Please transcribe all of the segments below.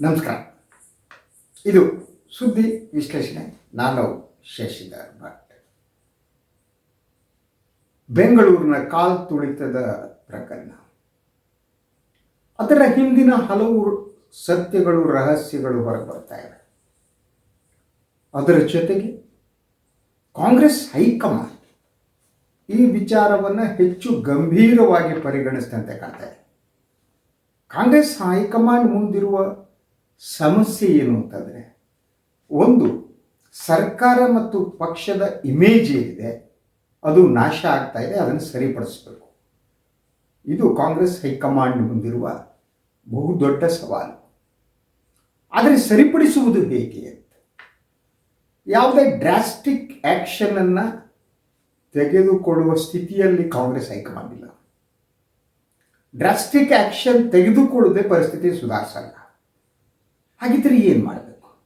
ನಮಸ್ಕಾರ. ಇದು ಸುದ್ದಿ ವಿಶ್ಲೇಷಣೆ. ನಾನು ಶಶಿಧರ್ ಭಟ್. ಬೆಂಗಳೂರಿನ ಕಾಲ್ ತುಳಿತದ ಪ್ರಕರಣ. ಅದರ ಹಿಂದಿನ ಹಲವು ಸತ್ಯಗಳು, ರಹಸ್ಯಗಳು ಹೊರಬರ್ತಾ ಇವೆ. ಅದರ ಜೊತೆಗೆ ಕಾಂಗ್ರೆಸ್ ಹೈಕಮಾಂಡ್ ಈ ವಿಚಾರವನ್ನು ಹೆಚ್ಚು ಗಂಭೀರವಾಗಿ ಪರಿಗಣಿಸಿದಂತೆ ಕಾಣ್ತಾ ಇದೆ. ಕಾಂಗ್ರೆಸ್ ಹೈಕಮಾಂಡ್ ಮುಂದಿರುವ ಸಮಸ್ಯೆ ಏನು ಅಂತಂದರೆ ಒಂದು, ಸರ್ಕಾರ ಮತ್ತು ಪಕ್ಷದ ಇಮೇಜ್ ಏನಿದೆ, ಅದು ನಾಶ ಆಗ್ತಾ ಇದೆ, ಅದನ್ನು ಸರಿಪಡಿಸಬೇಕು. ಇದು ಕಾಂಗ್ರೆಸ್ ಹೈಕಮಾಂಡ್ ಮುಂದಿರುವ ಬಹುದೊಡ್ಡ ಸವಾಲು. ಆದರೆ ಸರಿಪಡಿಸುವುದು ಹೇಗೆ ಅಂತ? ಯಾವುದೇ ಡ್ರಾಸ್ಟಿಕ್ ಆ್ಯಕ್ಷನನ್ನು ತೆಗೆದುಕೊಳ್ಳುವ ಸ್ಥಿತಿಯಲ್ಲಿ ಕಾಂಗ್ರೆಸ್ ಹೈಕಮಾಂಡ್ ಇಲ್ಲ. ಡ್ರಾಸ್ಟಿಕ್ ಆ್ಯಕ್ಷನ್ ತೆಗೆದುಕೊಳ್ಳದೆ ಪರಿಸ್ಥಿತಿ ಸುಧಾರಿಸಲ್ಲ. ಹಾಗಿದ್ರೆ ಏನು ಮಾಡಬೇಕು?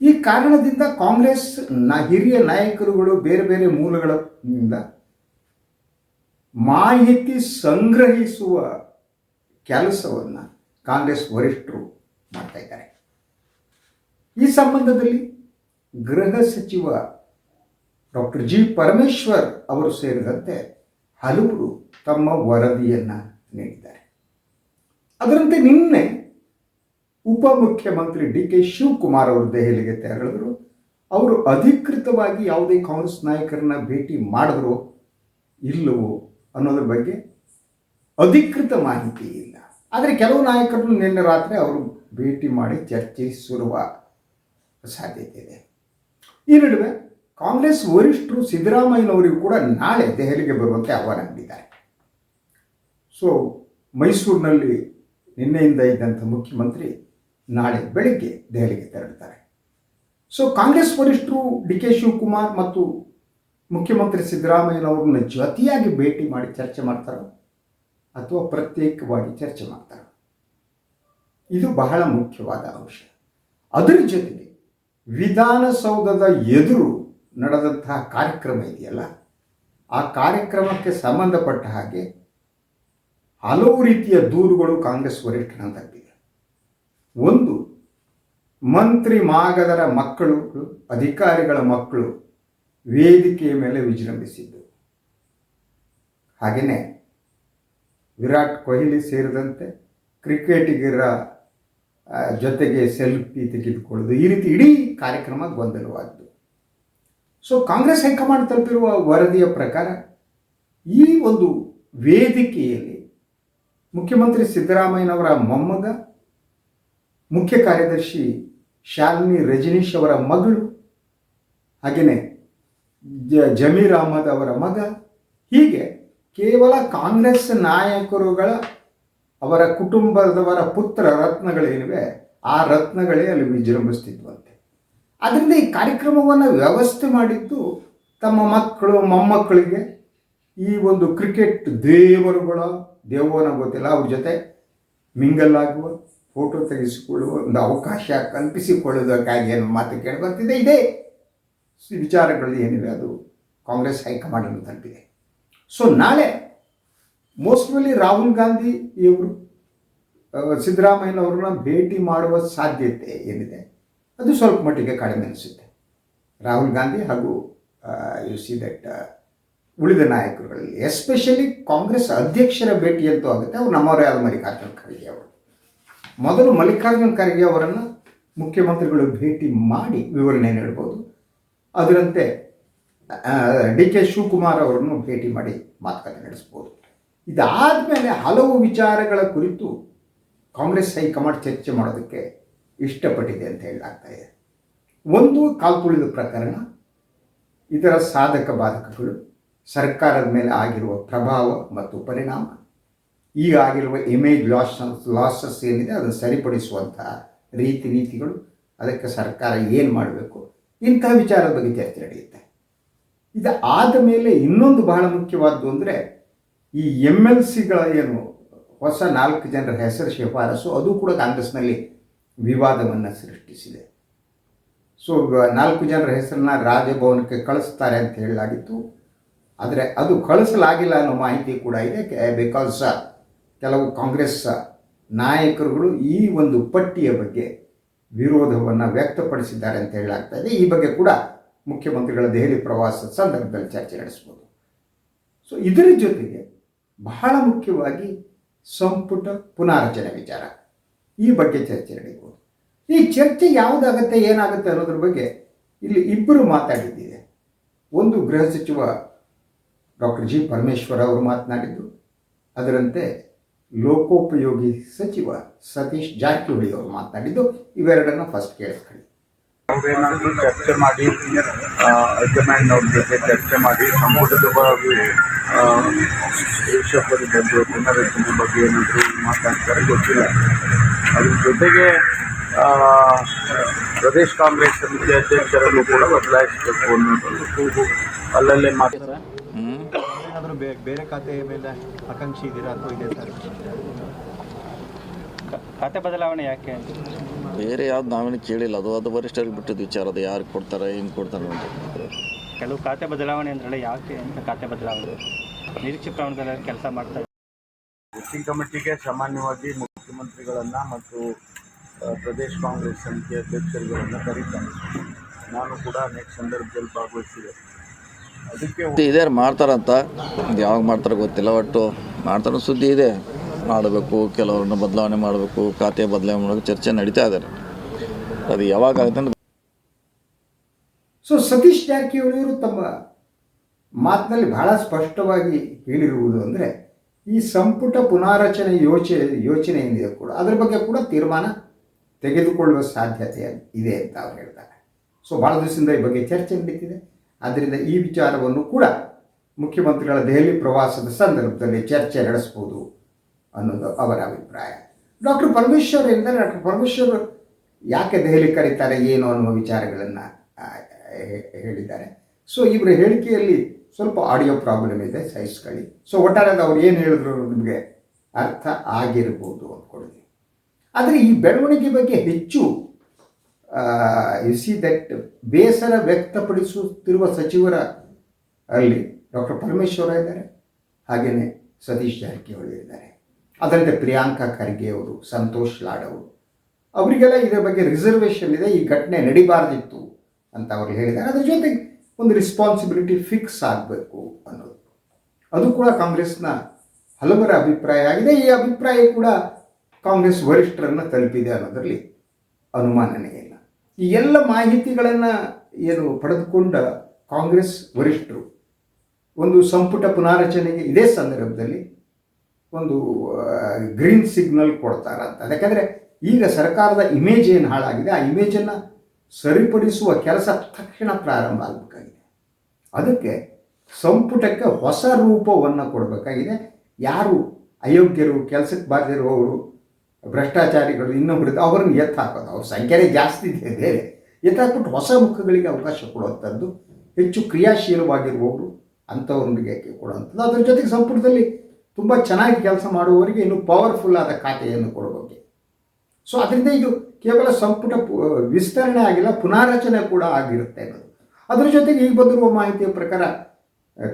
ಈ ಕಾರಣದಿಂದ ಕಾಂಗ್ರೆಸ್ನ ಹಿರಿಯ ನಾಯಕರುಗಳು ಬೇರೆ ಬೇರೆ ಮೂಲಗಳಿಂದ ಮಾಹಿತಿ ಸಂಗ್ರಹಿಸುವ ಕೆಲಸವನ್ನು ಕಾಂಗ್ರೆಸ್ ವರಿಷ್ಠರು ಮಾಡ್ತಾ ಇದ್ದಾರೆ. ಈ ಸಂಬಂಧದಲ್ಲಿ ಗೃಹ ಸಚಿವ ಡಾಕ್ಟರ್ ಜಿ ಪರಮೇಶ್ವರ್ ಅವರು ಸೇರಿದಂತೆ ಹಲವರು ತಮ್ಮ ವರದಿಯನ್ನು ನೀಡಿದ್ದಾರೆ. ಅದರಂತೆ ನಿನ್ನೆ ಉಪಮುಖ್ಯಮಂತ್ರಿ ಡಿ ಕೆ ಶಿವಕುಮಾರ್ ಅವರು ದೆಹಲಿಗೆ ತೆರಳಿದ್ರು. ಅವರು ಅಧಿಕೃತವಾಗಿ ಯಾವುದೇ ಕಾಂಗ್ರೆಸ್ ನಾಯಕರನ್ನ ಭೇಟಿ ಮಾಡಿದ್ರು ಇಲ್ಲವೋ ಅನ್ನೋದ್ರ ಬಗ್ಗೆ ಅಧಿಕೃತ ಮಾಹಿತಿ ಇಲ್ಲ. ಆದರೆ ಕೆಲವು ನಾಯಕರನ್ನು ನಿನ್ನೆ ರಾತ್ರಿ ಅವರು ಭೇಟಿ ಮಾಡಿ ಚರ್ಚಿಸಿರುವ ಸಾಧ್ಯತೆ ಇದೆ. ಈ ನಡುವೆ ಕಾಂಗ್ರೆಸ್ ವರಿಷ್ಠರು ಸಿದ್ದರಾಮಯ್ಯನವರಿಗೂ ಕೂಡ ನಾಳೆ ದೆಹಲಿಗೆ ಬರುವಂತೆ ಆಹ್ವಾನ ನೀಡಿದ್ದಾರೆ. ಸೊ ಮೈಸೂರಿನಲ್ಲಿ ನಿನ್ನೆಯಿಂದ ಇದ್ದಂಥ ಮುಖ್ಯಮಂತ್ರಿ ನಾಳೆ ಬೆಳಗ್ಗೆ ದೆಹಲಿಗೆ ತೆರಳುತ್ತಾರೆ. ಸೊ ಕಾಂಗ್ರೆಸ್ ವರಿಷ್ಠರು ಡಿ ಕೆ ಶಿವಕುಮಾರ್ ಮತ್ತು ಮುಖ್ಯಮಂತ್ರಿ ಸಿದ್ದರಾಮಯ್ಯನವ್ರನ್ನ ಜೊತೆಯಾಗಿ ಭೇಟಿ ಮಾಡಿ ಚರ್ಚೆ ಮಾಡ್ತಾರೋ ಅಥವಾ ಪ್ರತ್ಯೇಕವಾಗಿ ಚರ್ಚೆ ಮಾಡ್ತಾರೋ? ಇದು ಬಹಳ ಮುಖ್ಯವಾದ ಅಂಶ. ಅದರ ಜೊತೆಗೆ ವಿಧಾನಸೌಧದ ಎದುರು ನಡೆದಂತಹ ಕಾರ್ಯಕ್ರಮ ಇದೆಯಲ್ಲ? ಆ ಕಾರ್ಯಕ್ರಮಕ್ಕೆ ಸಂಬಂಧಪಟ್ಟ ಹಾಗೆ ಹಲವು ರೀತಿಯ ದೂರುಗಳು ಕಾಂಗ್ರೆಸ್ ವರಿಷ್ಠರ ಒಂದು, ಮಂತ್ರಿ ಮಾಗದರ ಮಕ್ಕಳು, ಅಧಿಕಾರಿಗಳ ಮಕ್ಕಳು ವೇದಿಕೆಯ ಮೇಲೆ ವಿಜೃಂಭಿಸಿದ್ದು. ಹಾಗೆಯೇ ವಿರಾಟ್ ಕೊಹ್ಲಿ ಸೇರಿದಂತೆ ಕ್ರಿಕೆಟಿಗರ ಜೊತೆಗೆ ಸೆಲ್ಫಿ ತೆಗೆದುಕೊಳ್ಳೋದು ಈ ರೀತಿ ಇಡೀ ಕಾರ್ಯಕ್ರಮ ಗೊಂದಲವಾದ್ದು. ಸೊ ಕಾಂಗ್ರೆಸ್ ಹೈಕಮಾಂಡ್ ತಲುಪಿರುವ ವರದಿಯ ಪ್ರಕಾರ ಈ ಒಂದು ವೇದಿಕೆಯಲ್ಲಿ ಮುಖ್ಯಮಂತ್ರಿ ಸಿದ್ದರಾಮಯ್ಯನವರ ಮೊಮ್ಮಗ ಮುಖ್ಯ ಕಾರ್ಯದರ್ಶಿ ಶಾಲಿನಿ ರಜನೀಶ್ ಅವರ ಮಗಳು ಹಾಗೆಯೇ ಜಮೀರ್ ಅಹಮದ್ ಅವರ ಮಗ, ಹೀಗೆ ಕೇವಲ ಕಾಂಗ್ರೆಸ್ ನಾಯಕರುಗಳ ಅವರ ಕುಟುಂಬದವರ ಪುತ್ರ ರತ್ನಗಳೇನಿವೆ, ಆ ರತ್ನಗಳೇ ಅಲ್ಲಿ ವಿಜೃಂಭಿಸ್ತಿದ್ವಂತೆ ಅದರಿಂದ ಈ ಕಾರ್ಯಕ್ರಮವನ್ನು ವ್ಯವಸ್ಥೆ ಮಾಡಿದ್ದು ತಮ್ಮ ಮಕ್ಕಳು, ಮೊಮ್ಮಕ್ಕಳಿಗೆ ಈ ಒಂದು ಕ್ರಿಕೆಟ್ ದೇವರುಗಳ, ದೇವನ ಗೊತ್ತಿಲ್ಲ, ಅವ್ರ ಜೊತೆ ಮಿಂಗಲ್ ಆಗುವ ಫೋಟೋ ತೆಗೆಸಿಕೊಳ್ಳುವ ಒಂದು ಅವಕಾಶ ಕಲ್ಪಿಸಿಕೊಳ್ಳುವುದಕ್ಕಾಗಿ ಏನು ಮಾತು ಕೇಳಿ ಇದೆ. ವಿಚಾರಗಳಲ್ಲಿ ಏನಿದೆ ಅದು ಕಾಂಗ್ರೆಸ್ ಹೈಕಮಾಂಡನ್ನು ತಲುಪಿದೆ. ಸೊ ನಾಳೆ ಮೋಸ್ಟ್ಲಿ ರಾಹುಲ್ ಗಾಂಧಿ ಇವರು ಸಿದ್ದರಾಮಯ್ಯನವ್ರನ್ನ ಭೇಟಿ ಮಾಡುವ ಸಾಧ್ಯತೆ ಏನಿದೆ? ಅದು ಸ್ವಲ್ಪ ಮಟ್ಟಿಗೆ ಕಡಿಮೆ ಅನಿಸುತ್ತೆ. ರಾಹುಲ್ ಗಾಂಧಿ ಹಾಗೂ ಯು ಸಿ ದಟ್ ಉಳಿದ ನಾಯಕರುಗಳಲ್ಲಿ ಎಸ್ಪೆಷಲಿ ಕಾಂಗ್ರೆಸ್ ಅಧ್ಯಕ್ಷರ ಭೇಟಿಯಂತೂ ಆಗುತ್ತೆ, ಅವ್ರು ನಮ್ಮವರೇ ಆದ ಮಲ್ಲಿಕಾರ್ಜುನ ಖರ್ಗೆ ಅವರು. ಮೊದಲು ಮಲ್ಲಿಕಾರ್ಜುನ ಖರ್ಗೆ ಅವರನ್ನು ಮುಖ್ಯಮಂತ್ರಿಗಳು ಭೇಟಿ ಮಾಡಿ ವಿವರಣೆ ನೀಡ್ಬೋದು ಅದರಂತೆ ಡಿ ಕೆ ಶಿವಕುಮಾರ್ ಅವರನ್ನು ಭೇಟಿ ಮಾಡಿ ಮಾತುಕತೆ ನಡೆಸ್ಬೋದು ಇದಾದಮೇಲೆ ಹಲವು ವಿಚಾರಗಳ ಕುರಿತು ಕಾಂಗ್ರೆಸ್ ಹೈಕಮಾಂಡ್ ಚರ್ಚೆ ಮಾಡೋದಕ್ಕೆ ಇಷ್ಟಪಟ್ಟಿದೆ ಅಂತ ಹೇಳಲಾಗ್ತಾ ಇದೆ. ಒಂದು ಕಾಲ್ತುಳಿದ ಪ್ರಕರಣ, ಇದರ ಸಾಧಕ ಬಾಧಕಗಳು, ಸರ್ಕಾರದ ಮೇಲೆ ಆಗಿರುವ ಪ್ರಭಾವ ಮತ್ತು ಪರಿಣಾಮ ಈಗ ಆಗಿರುವ ಇಮೇಜ್ ಲಾಸ್ ಲಾಸಸ್ ಏನಿದೆ ಅದನ್ನು ಸರಿಪಡಿಸುವಂತಹ ರೀತಿ ನೀತಿಗಳು ಅದಕ್ಕೆ ಸರ್ಕಾರ ಏನು ಮಾಡಬೇಕು? ಇಂತಹ ವಿಚಾರದ ಬಗ್ಗೆ ಚರ್ಚೆ ನಡೆಯುತ್ತೆ. ಇದು ಆದ ಮೇಲೆ ಇನ್ನೊಂದು ಬಹಳ ಮುಖ್ಯವಾದ್ದು ಅಂದರೆ ಈ ಎಂ ಎಲ್ ಸಿಗಳ ಏನು ಹೊಸ ನಾಲ್ಕು ಜನರ ಹೆಸರು ಶಿಫಾರಸು, ಅದು ಕೂಡ ಕಾಂಗ್ರೆಸ್ನಲ್ಲಿ ವಿವಾದವನ್ನು ಸೃಷ್ಟಿಸಿದೆ. ಸೊ ನಾಲ್ಕು ಜನರ ಹೆಸರನ್ನ ರಾಜಭವನಕ್ಕೆ ಕಳಿಸ್ತಾರೆ ಅಂತ ಹೇಳಲಾಗಿತ್ತು. ಆದರೆ ಅದು ಕಳಿಸಲಾಗಿಲ್ಲ ಅನ್ನೋ ಮಾಹಿತಿ ಕೂಡ ಇದೆ. ಬಿಕಾಸ್ ಕೆಲವು ಕಾಂಗ್ರೆಸ್ ನಾಯಕರುಗಳು ಈ ಒಂದು ಪಟ್ಟಿಯ ಬಗ್ಗೆ ವಿರೋಧವನ್ನು ವ್ಯಕ್ತಪಡಿಸಿದ್ದಾರೆ ಅಂತ ಹೇಳಲಾಗ್ತಾ ಈ ಬಗ್ಗೆ ಕೂಡ ಮುಖ್ಯಮಂತ್ರಿಗಳ ದೆಹಲಿ ಪ್ರವಾಸದ ಸಂದರ್ಭದಲ್ಲಿ ಚರ್ಚೆ ನಡೆಸ್ಬೋದು ಸೊ ಇದರ ಜೊತೆಗೆ ಬಹಳ ಮುಖ್ಯವಾಗಿ ಸಂಪುಟ ಪುನಾರಚನೆ ವಿಚಾರ ಈ ಬಗ್ಗೆ ಚರ್ಚೆ ನಡೀಬೋದು ಈ ಚರ್ಚೆ ಯಾವುದಾಗುತ್ತೆ, ಏನಾಗುತ್ತೆ ಅನ್ನೋದ್ರ ಬಗ್ಗೆ ಇಲ್ಲಿ ಇಬ್ಬರು ಮಾತಾಡಿದ್ದಿದೆ ಒಂದು ಗೃಹ ಸಚಿವ ಡಾಕ್ಟರ್ ಜಿ ಪರಮೇಶ್ವರ್ ಅವರು ಮಾತನಾಡಿದ್ದು, ಅದರಂತೆ ಲೋಕೋಪಯೋಗಿ ಸಚಿವ ಸತೀಶ್ ಜಾರಕಿಹೊಳಿ ಅವರು ಮಾತನಾಡಿದ್ದು, ಇವೆರಡನ್ನ ಫಸ್ಟ್ ಕೇಳಿಸ್ಕೊಳ್ಳಿ. ನಾವೇನಾದ್ರು ಚರ್ಚೆ ಮಾಡಿ ಹೈಕಮಾಂಡ್ ಅವ್ರ ಜೊತೆ ಚರ್ಚೆ ಮಾಡಿ ಸಂಪುಟದ ಬಗ್ಗೆ ಬಂದು ಪುನರಚನೆ ಬಗ್ಗೆ ಏನಾದರೂ ಮಾತಾಡ್ತಾರೆ, ಗೊತ್ತಿಲ್ಲ. ಅದ್ರ ಜೊತೆಗೆ ಪ್ರದೇಶ್ ಕಾಂಗ್ರೆಸ್ ಸಮಿತಿ ಅಧ್ಯಕ್ಷರನ್ನು ಕೂಡ ಬದಲಾಯಿಸಬೇಕು ಅನ್ನೋದು ಅಲ್ಲಲ್ಲೇ ಮಾತು ಏನಾದರೂ ಬೇರೆ ಖಾತೆ ಮೇಲೆ ಆಕಾಂಕ್ಷಿ ಇದ್ದೀರಾ ಅಥವಾ ಇದೆ ಸರ್? ಖಾತೆ ಬದಲಾವಣೆ ಯಾಕೆ? ಬೇರೆ ಯಾವ್ದು ನಾವೇನು ಕೇಳಿಲ್ಲ. ಅದು ಅದು ವರಿಷ್ಠರಿಗೆ ಬಿಟ್ಟಿದ್ದು ವಿಚಾರ. ಅದು ಯಾರು ಕೊಡ್ತಾರೆ ಹೆಂಗೆ ಕೊಡ್ತಾರೆ ಅಂತ ಕೆಲವು ಖಾತೆ ಬದಲಾವಣೆ ಅಂದ್ರೆ ಯಾಕೆ ಅಂತ ಖಾತೆ ಬದಲಾವಣೆ? ನಿರೀಕ್ಷೆ ಪ್ರಮಾಣದಲ್ಲಿ ಕೆಲಸ ಮಾಡ್ತಾರೆ. ವರ್ಕಿಂಗ್ ಕಮಿಟಿಗೆ ಸಾಮಾನ್ಯವಾಗಿ ಮುಖ್ಯಮಂತ್ರಿಗಳನ್ನು ಮತ್ತು ಪ್ರದೇಶ ಪ್ರದೇಶ್ ಕಾಂಗ್ರೆಸ್ ಸಮಿತಿ ಅಧ್ಯಕ್ಷರುಗಳನ್ನು ಕರೀತಾರೆ. ನಾನು ಕೂಡ ಅನೇಕ ಸಂದರ್ಭದಲ್ಲಿ ಭಾಗವಹಿಸಿದೆ. ಅದಕ್ಕೆ ಇದೆ ಮಾಡ್ತಾರಂತ. ಇದು ಯಾವಾಗ ಮಾಡ್ತಾರೆ ಗೊತ್ತಿಲ್ಲ ಒಟ್ಟು ಮಾಡ್ತಾರೋ ಸುದ್ದಿ ಇದೆ. ಮಾಡಬೇಕು ಕೆಲವ್ರನ್ನ ಬದಲಾವಣೆ ಮಾಡಬೇಕು ಖಾತೆ ಬದಲಾವಣೆ ಮಾಡಬೇಕು ಚರ್ಚೆ ನಡೀತಾ ಇದ್ದಾರೆ ಅದು ಯಾವಾಗ ಆಗುತ್ತೆ ಸೊ ಸತೀಶ್ ಜಾರಕಿಹೊಳಿ ಅವರು ತಮ್ಮ ಮಾತಿನಲ್ಲಿ ಬಹಳ ಸ್ಪಷ್ಟವಾಗಿ ಹೇಳಿರುವುದು ಅಂದರೆ ಈ ಸಂಪುಟ ಪುನಾರಚನೆ ಯೋಚನೆ ಯೋಚನೆ ಏನಿದೆ ಕೂಡ ಅದರ ಬಗ್ಗೆ ಕೂಡ ತೀರ್ಮಾನ ತೆಗೆದುಕೊಳ್ಳುವ ಸಾಧ್ಯತೆ ಇದೆ ಅಂತ ಅವ್ರು ಹೇಳ್ತಾರೆ. ಸೊ ಭಾಳ ದಿವಸದಿಂದ ಈ ಬಗ್ಗೆ ಚರ್ಚೆ ನಡೀತಿದೆ. ಆದ್ದರಿಂದ ಈ ವಿಚಾರವನ್ನು ಕೂಡ ಮುಖ್ಯಮಂತ್ರಿಗಳ ದೆಹಲಿ ಪ್ರವಾಸದ ಸಂದರ್ಭದಲ್ಲಿ ಚರ್ಚೆ ನಡೆಸಬಹುದು ಅನ್ನೋದು ಅವರ ಅಭಿಪ್ರಾಯ. ಡಾಕ್ಟರ್ ಪರಮೇಶ್ವರ್ ಎಂದರೆ ಡಾಕ್ಟರ್ ಪರಮೇಶ್ವರ್ ಯಾಕೆ ದೆಹಲಿ ಕರೀತಾರೆ, ಏನು ಅನ್ನುವ ವಿಚಾರಗಳನ್ನು ಹೇಳಿದ್ದಾರೆ. ಸೊ ಇವರ ಹೇಳಿಕೆಯಲ್ಲಿ ಸ್ವಲ್ಪ ಆಡಿಯೋ ಪ್ರಾಬ್ಲಮ್ ಇದೆ ಸಹಿಸ್ಕೊಳ್ಳಿ ಸೊ ಒಟ್ಟಾರೆ ಅವ್ರು ಏನು ಹೇಳಿದ್ರು ನಿಮಗೆ ಅರ್ಥ ಆಗಿರ್ಬೋದು ಅಂದ್ಕೊಳ್ಳಿ ಆದರೆ ಈ ಬೆಳವಣಿಗೆ ಬಗ್ಗೆ ಹೆಚ್ಚು ಯು ಸಿ ದಟ್ ಬೇಸರ ವ್ಯಕ್ತಪಡಿಸುತ್ತಿರುವ ಸಚಿವರ ಅಲ್ಲಿ ಡಾಕ್ಟರ್ ಪರಮೇಶ್ವರ ಇದ್ದಾರೆ. ಹಾಗೆಯೇ ಸತೀಶ್ ಜಾರಕಿಹೊಳಿ ಇದ್ದಾರೆ. ಅದರಂತೆ ಪ್ರಿಯಾಂಕಾ ಖರ್ಗೆ ಅವರು, ಸಂತೋಷ್ ಲಾಡ್ ಅವರು. ಅವರಿಗೆಲ್ಲ ಇದರ ಬಗ್ಗೆ ರಿಸರ್ವೇಷನ್ ಇದೆ. ಈ ಘಟನೆ ನಡಿಬಾರ್ದಿತ್ತು ಅಂತ ಅವರು ಹೇಳಿದ್ದಾರೆ. ಅದ್ರ ಜೊತೆಗೆ ಒಂದು ರೆಸ್ಪಾನ್ಸಿಬಿಲಿಟಿ ಫಿಕ್ಸ್ ಆಗಬೇಕು ಅನ್ನೋದು. ಅದು ಕೂಡ ಕಾಂಗ್ರೆಸ್ನ ಹಲವರ ಅಭಿಪ್ರಾಯ ಆಗಿದೆ. ಈ ಅಭಿಪ್ರಾಯ ಕೂಡ ಕಾಂಗ್ರೆಸ್ ವರಿಷ್ಠರನ್ನು ತಲುಪಿದೆ ಅನ್ನೋದರಲ್ಲಿ ಅನುಮಾನನೇ ಈ ಎಲ್ಲ ಮಾಹಿತಿಗಳನ್ನು ಏನು ಪಡೆದುಕೊಂಡ ಕಾಂಗ್ರೆಸ್ ವರಿಷ್ಠರು ಒಂದು ಸಂಪುಟ ಪುನಾರಚನೆಗೆ ಇದೇ ಸಂದರ್ಭದಲ್ಲಿ ಒಂದು ಗ್ರೀನ್ ಸಿಗ್ನಲ್ ಕೊಡ್ತಾರಂತ ಯಾಕಂದರೆ ಈಗ ಸರ್ಕಾರದ ಇಮೇಜ್ ಏನು ಹಾಳಾಗಿದೆ, ಆ ಇಮೇಜನ್ನು ಸರಿಪಡಿಸುವ ಕೆಲಸ ತಕ್ಷಣ ಪ್ರಾರಂಭ ಆಗಬೇಕಾಗಿದೆ. ಅದಕ್ಕೆ ಸಂಪುಟಕ್ಕೆ ಹೊಸ ರೂಪವನ್ನು ಕೊಡಬೇಕಾಗಿದೆ. ಯಾರು ಅಯೋಗ್ಯರು, ಕೆಲಸಕ್ಕೆ ಬಾರದಿರುವವರು ಭ್ರಷ್ಟಾಚಾರಿಗಳು ಇನ್ನೊಬ್ಬರು ಅವರನ್ನು ಎತ್ತು ಹಾಕೋದು. ಅವ್ರ ಸಂಖ್ಯೆನೇ ಜಾಸ್ತಿ ಇದೆ ಬೇರೆ ಎತ್ತಾಕ್ಬಿಟ್ಟು ಹೊಸ ಮುಖಗಳಿಗೆ ಅವಕಾಶ ಕೊಡುವಂಥದ್ದು, ಹೆಚ್ಚು ಕ್ರಿಯಾಶೀಲವಾಗಿರುವವರು ಅಂಥವ್ರಿಗೆ ಕೊಡುವಂಥದ್ದು. ಅದರ ಜೊತೆಗೆ ಸಂಪುಟದಲ್ಲಿ ತುಂಬ ಚೆನ್ನಾಗಿ ಕೆಲಸ ಮಾಡುವವರಿಗೆ ಇನ್ನೂ ಪವರ್ಫುಲ್ ಆದ ಖಾತೆಯನ್ನು ಕೊಡಬೇಕು ಸೊ ಅದರಿಂದ ಇದು ಕೇವಲ ಸಂಪುಟ ವಿಸ್ತರಣೆ ಆಗಿಲ್ಲ, ಪುನಾರಚನೆ ಕೂಡ ಆಗಿರುತ್ತೆ ಅನ್ನೋದು. ಅದರ ಜೊತೆಗೆ ಈಗ ಬಂದಿರುವ ಮಾಹಿತಿಯ ಪ್ರಕಾರ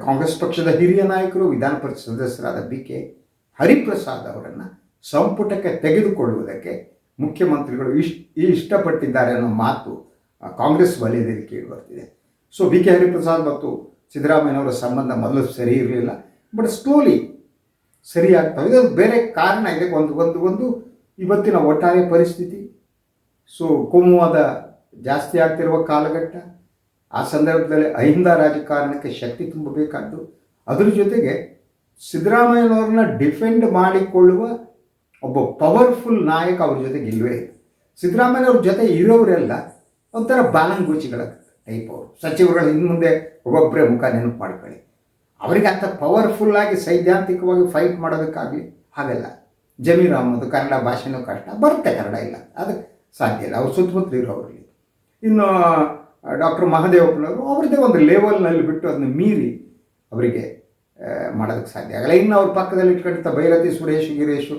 ಕಾಂಗ್ರೆಸ್ ಪಕ್ಷದ ಹಿರಿಯ ನಾಯಕರು, ವಿಧಾನ ಪರಿಷತ್ ಸದಸ್ಯರಾದ ಬಿ ಕೆ ಹರಿಪ್ರಸಾದ್ ಅವರನ್ನು ಸಂಪುಟಕ್ಕೆ ತೆಗೆದುಕೊಳ್ಳುವುದಕ್ಕೆ ಮುಖ್ಯಮಂತ್ರಿಗಳು ಇಷ್ಟ ಇಷ್ಟಪಟ್ಟಿದ್ದಾರೆ ಅನ್ನೋ ಮಾತು ಕಾಂಗ್ರೆಸ್ ವಲಯದಲ್ಲಿ ಕೇಳಿ ಬರ್ತಿದೆ. ಸೊ ವಿ ಕೆ ಹರಿಪ್ರಸಾದ್ ಮತ್ತು ಸಿದ್ದರಾಮಯ್ಯನವರ ಸಂಬಂಧ ಮೊದಲು ಸರಿ ಇರಲಿಲ್ಲ. ಬಟ್ ಸ್ಲೋಲಿ ಸರಿಯಾಗ್ತವೆ ಇದೊಂದು ಬೇರೆ ಕಾರಣ ಇದೆ. ಒಂದು ಒಂದು ಒಂದು ಇವತ್ತಿನ ಒಟ್ಟಾರೆ ಪರಿಸ್ಥಿತಿ. ಸೊ ಕೋಮುವಾದ ಜಾಸ್ತಿ ಆಗ್ತಿರುವ ಕಾಲಘಟ್ಟ. ಆ ಸಂದರ್ಭದಲ್ಲಿ ಅಹಿಂದ ರಾಜಕಾರಣಕ್ಕೆ ಶಕ್ತಿ ತುಂಬಬೇಕಾದ್ದು. ಅದರ ಜೊತೆಗೆ ಸಿದ್ದರಾಮಯ್ಯನವ್ರನ್ನ ಡಿಫೆಂಡ್ ಮಾಡಿಕೊಳ್ಳುವ ಒಬ್ಬ ಪವರ್ಫುಲ್ ನಾಯಕ ಅವ್ರ ಜೊತೆಗೆ ಇಲ್ವೇ ಸಿದ್ದರಾಮಯ್ಯ ಅವ್ರ ಜೊತೆ ಇರೋರೆಲ್ಲ ಒಂಥರ ಬಾಲಂಗೂಚಿಗಳ ಟೈಪ್ ಅವರು. ಸಚಿವರುಗಳು ಇನ್ನು ಮುಂದೆ ಒಬ್ಬೊಬ್ಬರೇ ಮುಖ ನೆನಪು ಮಾಡ್ಕೊಳ್ಳಿ. ಅವರಿಗೆ ಅಂಥ ಪವರ್ಫುಲ್ಲಾಗಿ ಸೈದ್ಧಾಂತಿಕವಾಗಿ ಫೈಟ್ ಮಾಡೋದಕ್ಕಾಗಲಿ ಹಾಗಲ್ಲ. ಜಮೀರ್ ಅಹಮದ್ ಕನ್ನಡ ಭಾಷೆನೂ ಕಷ್ಟ. ಬರುತ್ತೆ ಕನ್ನಡ ಇಲ್ಲ. ಅದಕ್ಕೆ ಸಾಧ್ಯ ಇಲ್ಲ. ಅವ್ರು ಸುತ್ತಮುತ್ತಲು ಇರೋರಲ್ಲಿ ಇನ್ನು ಡಾಕ್ಟರ್ ಮಹದೇವಪ್ಪನವರು ಅವ್ರದ್ದೇ ಒಂದು ಲೆವೆಲ್ನಲ್ಲಿ ಬಿಟ್ಟು ಅದನ್ನ ಮೀರಿ ಅವರಿಗೆ ಮಾಡೋದಕ್ಕೆ ಸಾಧ್ಯ ಆಗಲ್ಲ. ಇನ್ನು ಅವ್ರ ಪಕ್ಕದಲ್ಲಿ ಇಟ್ಕೊಂಡಿರ್ತ ಭೈರತಿ, ಸುರೇಶ್, ಗಿರೀಶು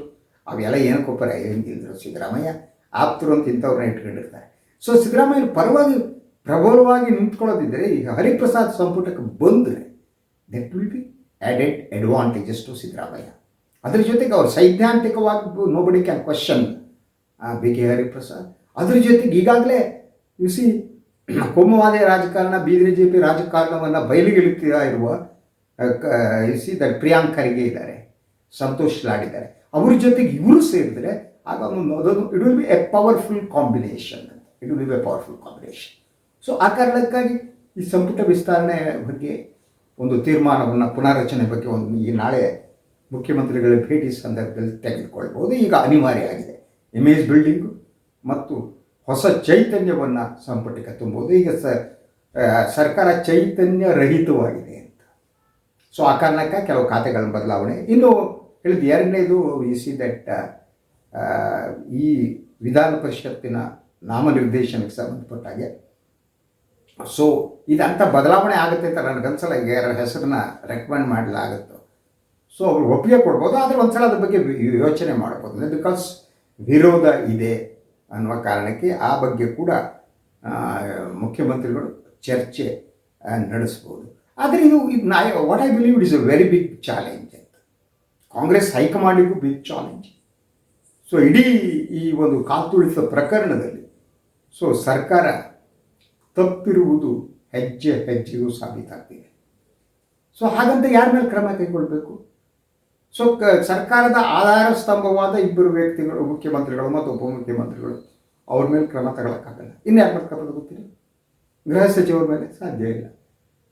ಅವೆಲ್ಲ ಏನಕ್ಕೊಪ್ಪರ ಏನಿದ್ರು ಸಿದ್ದರಾಮಯ್ಯ ಆಪ್ತರು ಅಂತ ಇಂಥವ್ರನ್ನ ಇಟ್ಕೊಂಡಿರ್ತಾರೆ. ಸೊ ಸಿದ್ದರಾಮಯ್ಯ ಪರವಾಗಿ ಪ್ರಬಲವಾಗಿ ನಿಂತ್ಕೊಳ್ಳೋದಿದ್ದರೆ ಈಗ ಹರಿಪ್ರಸಾದ್ ಸಂಪುಟಕ್ಕೆ ಬಂದರೆ that will be added advantages to Siddaramaiah. ಅದ್ರ ಜೊತೆಗೆ ಅವ್ರು ಸೈದ್ಧಾಂತಿಕವಾಗಿ nobody can question B K Hariprasad. ಅದ್ರ ಜೊತೆಗೆ ಈಗಾಗಲೇ ಸಿ ಕೊಮ್ಮವಾದ ರಾಜಕಾರಣ, ಬಿ ಜೆ ಪಿ ರಾಜಕಾರಣವನ್ನು ಬಯಲಿಗಿಳುತ್ತಾ ಇರುವ ಸಿ ದಟ್ ಪ್ರಿಯಾಂಕ್ ಇದ್ದಾರೆ, ಸಂತೋಷ್ ಲಾಡ್ ಇದ್ದಾರೆ. ಅವ್ರ ಜೊತೆಗೆ ಇವರು ಸೇರಿದ್ರೆ ಆಗ ಒಂದು ಅದೊಂದು it will be a powerful combination ಅಂತ it will be a powerful combination so ಆ ಕಾರಣಕ್ಕಾಗಿ ಈ ಸಂಪುಟ ವಿಸ್ತರಣೆ ಬಗ್ಗೆ ಒಂದು ತೀರ್ಮಾನವನ್ನು ಪುನಾರಚನೆ ಬಗ್ಗೆ ಒಂದು ಈ ನಾಳೆ ಮುಖ್ಯಮಂತ್ರಿಗಳ ಭೇಟಿ ಸಂದರ್ಭದಲ್ಲಿ ತೆಗೆದುಕೊಳ್ಬೋದು ಈಗ ಅನಿವಾರ್ಯ ಆಗಿದೆ. ಇಮೇಜ್ ಬಿಲ್ಡಿಂಗು ಮತ್ತು ಹೊಸ ಚೈತನ್ಯವನ್ನು ಸಂಪುಟಕ್ಕೆ ತುಂಬೋದು ಈಗ ಸರ್ಕಾರ ಚೈತನ್ಯ ರಹಿತವಾಗಿದೆ ಅಂತ. ಸೊ ಆ ಕಾರಣಕ್ಕೆ ಕೆಲವು ಖಾತೆಗಳ ಬದಲಾವಣೆ. ಇನ್ನು ಹೇಳಿದ ಎರಡನೇದು ಯು ಸಿ ದಟ್ ಈ ವಿಧಾನ ಪರಿಷತ್ತಿನ ನಾಮನಿರ್ದೇಶನಕ್ಕೆ ಸಂಬಂಧಪಟ್ಟ ಹಾಗೆ. ಸೊ ಇದಂಥ ಬದಲಾವಣೆ ಆಗುತ್ತೆ ಅಂತ ನನಗನ್ಸಲ್ಲ ಈಗ ಯಾರ ಹೆಸರನ್ನ ರೆಕಮೆಂಡ್ ಮಾಡಲಾಗುತ್ತೋ. ಸೊ ಅವರು ಒಪ್ಪಿಗೆ ಕೊಡ್ಬೋದು, ಆದರೆ ಒಂದ್ಸಲ ಅದ್ರ ಬಗ್ಗೆ ಯೋಚನೆ ಮಾಡ್ಬೋದು. ಬಿಕಾಸ್ ವಿರೋಧ ಇದೆ ಅನ್ನುವ ಕಾರಣಕ್ಕೆ ಆ ಬಗ್ಗೆ ಕೂಡ ಮುಖ್ಯಮಂತ್ರಿಗಳು ಚರ್ಚೆ ನಡೆಸ್ಬೋದು. ಆದರೆ ಇದು ಇದು ನಾ what I believe it is a very big challenge Congress ಹೈಕಮಾಂಡಿಗೂ big challenge so ಇಡೀ ಈ ಒಂದು ಕಾತುಳಿತ ಪ್ರಕರಣದಲ್ಲಿ ಸೊ ಸರ್ಕಾರ ತಪ್ಪಿರುವುದು ಹೆಜ್ಜೆ ಹೆಜ್ಜೆಗೂ ಸಾಬೀತಾಗ್ತಿದೆ. ಸೊ ಹಾಗಂತ ಯಾರ ಮೇಲೆ ಕ್ರಮ ಕೈಗೊಳ್ಳಬೇಕು ಸೊ ಕ, ಸರ್ಕಾರದ ಆಧಾರ ಸ್ತಂಭವಾದ ಇಬ್ಬರು ವ್ಯಕ್ತಿಗಳು, ಮುಖ್ಯಮಂತ್ರಿಗಳು ಮತ್ತು ಉಪಮುಖ್ಯಮಂತ್ರಿಗಳು, ಅವ್ರ ಮೇಲೆ ಕ್ರಮ ತಗೊಳಕ್ಕಾಗಲ್ಲ. ಯಾರ ಮೇಲೆ ಕ್ರಮ ತಗೋತೀರಿ ಗೃಹ ಸಚಿವರ ಮೇಲೆ ಸಾಧ್ಯ ಇಲ್ಲ.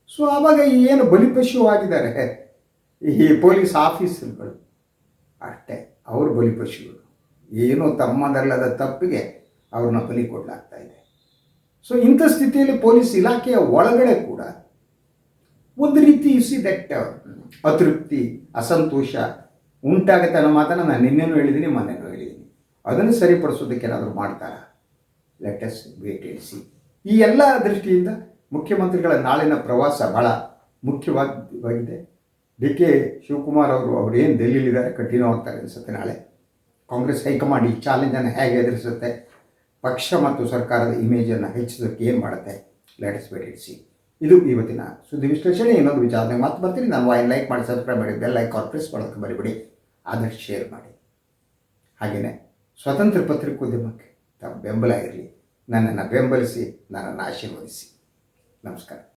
ಸೊ ಆವಾಗ ಏನು ಬಲಿಪಶುವಾಗಿದ್ದಾರೆ? ಈ ಪೊಲೀಸ್ ಆಫೀಸರ್ಗಳು, ಅಷ್ಟೇ, ಅವರು ಬಲಿಪಶುಗಳು ಏನೋ ತಮ್ಮದಲ್ಲದ ತಪ್ಪಿಗೆ ಅವ್ರನ್ನ ಬಲಿ ಕೊಡಲಾಗ್ತಾ ಇದೆ. ಸೊ ಇಂಥ ಸ್ಥಿತಿಯಲ್ಲಿ ಪೊಲೀಸ್ ಇಲಾಖೆಯ ಒಳಗಡೆ ಕೂಡ ಒಂದು ರೀತಿ ಇಸಿ ದಟ್ಟ ಅತೃಪ್ತಿ, ಅಸಂತೋಷ, ಉಂಟಾಗುತ್ತೆ ಅನ್ನೋ ಮಾತನ್ನು ನಾನು ನಿನ್ನೆನೂ ಹೇಳಿದ್ದೀನಿ, ಮೊನ್ನೆನೂ ಹೇಳಿದ್ದೀನಿ. ಅದನ್ನು ಸರಿಪಡಿಸೋದಕ್ಕೆ ಏನಾದರೂ ಮಾಡ್ತಾರಾ? ಲೆಟೆಸ್ಟ್ ವೇಟ್ ಅಂಡ್ ಸಿ ಈ ಎಲ್ಲ ದೃಷ್ಟಿಯಿಂದ ಮುಖ್ಯಮಂತ್ರಿಗಳ ನಾಳಿನ ಪ್ರವಾಸ ಬಹಳ ಮುಖ್ಯವಾಗಿದೆ ಡಿ ಕೆ ಶಿವಕುಮಾರ್ ಅವರು ಅವರು ಏನು ಡೆಲ್ಲಿಲಿದ್ದಾರೆ ಕಂಟಿನ್ಯೂ ಆಗ್ತಾರೆ ಅನಿಸುತ್ತೆ ನಾಳೆ. ಕಾಂಗ್ರೆಸ್ ಹೈಕಮಾಂಡ್ ಈ ಚಾಲೆಂಜನ್ನು ಹೇಗೆ ಎದುರಿಸುತ್ತೆ, ಪಕ್ಷ ಮತ್ತು ಸರ್ಕಾರದ ಇಮೇಜನ್ನು ಹೆಚ್ಚಿಸೋಕ್ಕೆ ಏನು ಮಾಡುತ್ತೆ ಲೇಟಸ್ ವೇಟ್ ಅಂಡ್ ಸಿ ಇದು ಇವತ್ತಿನ ಸುದ್ದಿ ವಿಶ್ಲೇಷಣೆ. ಇನ್ನೊಂದು ವಿಚಾರನೆ ಮಾತು ಬರ್ತೀನಿ. ನಾನು ವಾಯ್ ಲೈಕ್ ಮಾಡಿ ಸಬ್ಸ್ಕ್ರೈಬ್ ಮಾಡಿ ಬೆಲ್ ಐಕಾನ್ ಪ್ರೆಸ್ ಮಾಡೋಕ್ಕೆ ಬರಿಬಿಡಿ ಆದಷ್ಟು ಶೇರ್ ಮಾಡಿ. ಹಾಗೆಯೇ ಸ್ವತಂತ್ರ ಪತ್ರಿಕೋದ್ಯಮಕ್ಕೆ ತಮ್ಮ ಬೆಂಬಲ ಇರಲಿ. ನನ್ನನ್ನು ಬೆಂಬಲಿಸಿ, ನನ್ನನ್ನು ಆಶೀರ್ವದಿಸಿ. ನಮಸ್ಕಾರ.